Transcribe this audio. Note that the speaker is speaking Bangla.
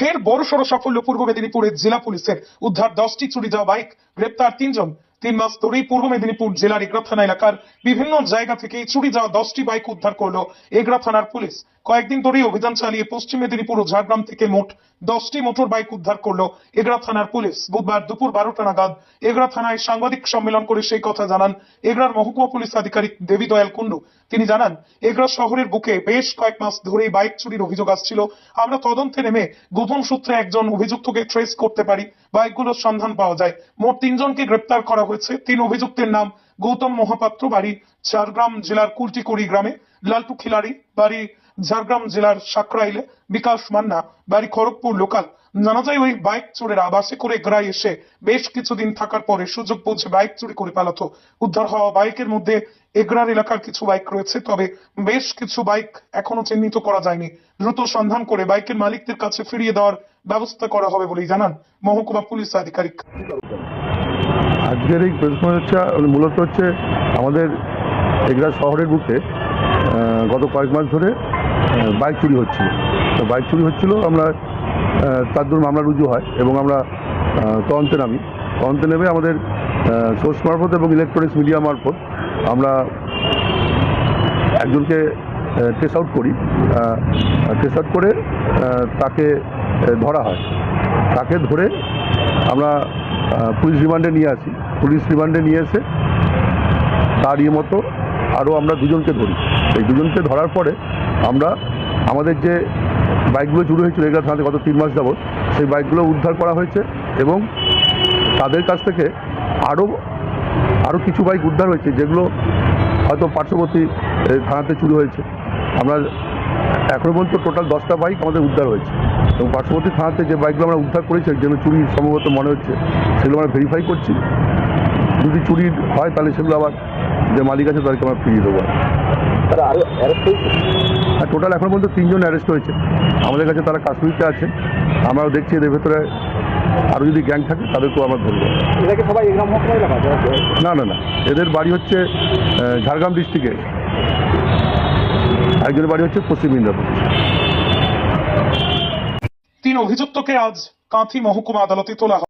ফের বড়সড় সাফল্য পূর্ব মেদিনীপুরের জেলা পুলিশের। উদ্ধার দশটি চুরি যাওয়া বাইক গ্রেপ্তার তিনজন। তিন মাস ধরেই পূর্ব মেদিনীপুর জেলার এগরা থানা এলাকার বিভিন্ন জায়গা থেকে চুরি যাওয়া দশটি বাইক উদ্ধার করল এগরা থানার পুলিশ। কয়েকদিন ধরেই অভিযান চালিয়ে পশ্চিম মেদিনীপুর ও ঝাড়গ্রাম থেকে মোট দশটি মোটর বাইক উদ্ধার করল এগরা থানার পুলিশ। বুধবার দুপুর বারোটা নাগাদ এগরা থানায় সাংবাদিক সম্মেলন করে সেই কথা জানান এগরার মহকুমা পুলিশ আধিকারিক দেবী দয়াল কুন্ডু। তিনি জানান, এগরা শহরের বুকে বেশ কয়েক মাস ধরেই বাইক চুরির অভিযোগ আসছিল। আমরা তদন্তে নেমে গোপন সূত্রে একজন অভিযুক্তকে ট্রেস করতে পারি। বাইকগুলোর সন্ধান পাওয়া যায়। মোট তিনজনকে গ্রেপ্তার করা হয়েছে। তিন অভিযুক্তের নাম গৌতম মহাপাত্র, বাড়ি ঝাড়গ্রাম জেলার কুলটিকুড়ি গ্রামে, লালটু খিলাড়ি, বাড়ি ঝাড়গ্রাম জেলার সাকরাইলে বিকাশ মান্না, বাড়ি খড়গপুর লোকাল। জানা যায় ওই বাইক চোরেরা বাসে করে গ্রায় এসে বেশ কিছুদিন থাকার পরে সুযোগ বুঝে বাইক চুরি করে পালাতো। উদ্ধার হওয়া বাইকের মধ্যে এগরার এলাকার কিছু বাইক রয়েছে, তবে বেশ কিছু বাইক এখনও চিহ্নিত করা যায়নি। দ্রুত সন্ধান করে বাইকের মালিকদের কাছে ফিরিয়ে দেওয়ার ব্যবস্থা করা হবে বলেই জানান মহকুমা পুলিশ আধিকারিক। আজকের এই হচ্ছে মূলত হচ্ছে আমাদের এগরা শহরের বুকে গত কয়েক মাস ধরে বাইক চুরি হচ্ছিল। তো বাইক চুরি হচ্ছিল, আমরা তার দরুন মামলা রুজু হয় এবং আমরা তদন্তে নামি। তদন্তে নেমে আমাদের সোর্স মারফত এবং ইলেকট্রনিক্স মিডিয়া মারফত আমরা একজনকে ট্রেস আউট করি। ট্রেস আউট করে তাকে ধরা হয়। তাকে ধরে আমরা পুলিশ রিমান্ডে নিয়ে আসি। পুলিশ রিমান্ডে নিয়ে এসে তার ইয়ে মতো আরও আমরা দুজনকে ধরি। এই দুজনকে ধরার পরে আমরা আমাদের যে বাইকগুলো চুরি হয়েছিল, এগুলো থানাতে গত তিন মাস যাবত সেই বাইকগুলো উদ্ধার করা হয়েছে এবং তাদের কাছ থেকে আরও আরও কিছু বাইক উদ্ধার হয়েছে, যেগুলো হয়তো পার্শ্ববর্তী থানাতে চুরি হয়েছে। আমরা এখনও পর্যন্ত টোটাল দশটা বাইক আমাদের উদ্ধার হয়েছে। এবং পার্শ্ববর্তী থানাতে যে বাইকগুলো আমরা উদ্ধার করেছি, যেগুলো চুরি সম্ভবত মনে হচ্ছে, সেগুলো আমরা ভেরিফাই করছি। যদি চুরি হয়, তাহলে সেগুলো আবার যে মালিক আছে, তাদেরকে আমরা ফিরিয়ে দেবো। টোটাল এখন পর্যন্ত তিনজন অ্যারেস্ট হয়েছে। আমাদের কাছে তারা কাশ্মীরতে আছে। আমরাও দেখছি এদের ভেতরে আরও যদি গ্যাং থাকে তাদেরকেও আমরা ধরবো। না না না। এদের বাড়ি হচ্ছে আহ, ঝাড়গ্রাম ডিস্ট্রিক্টে একজনের বাড়ি হচ্ছে পশ্চিম মিদনাপুর। তিন অভিযুক্তকে আজ কাঁথি মহকুমা আদালতে তোলা